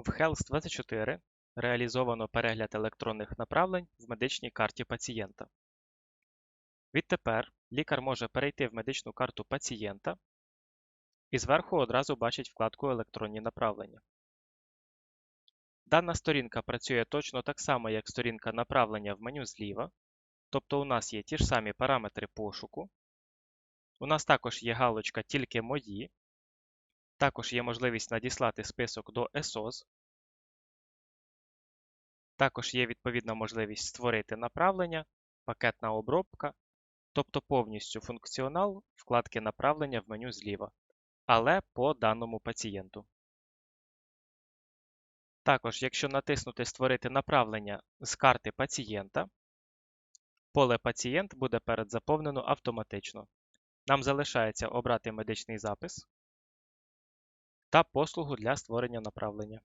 В Health24 реалізовано перегляд електронних направлень в медичній карті пацієнта. Відтепер лікар може перейти в медичну карту пацієнта і зверху одразу бачить вкладку Електронні направлення. Дана сторінка працює точно так само, як сторінка направлення в меню зліва, тобто у нас є ті ж самі параметри пошуку. У нас також є галочка Тільки мої, також є можливість надіслати список до ESOS. Також є відповідна можливість створити направлення, пакетна обробка, тобто повністю функціонал вкладки направлення в меню зліва, але по даному пацієнту. Також, якщо натиснути Створити направлення з карти пацієнта, поле Пацієнт буде передзаповнено автоматично. Нам залишається обрати медичний запис та послугу для створення направлення.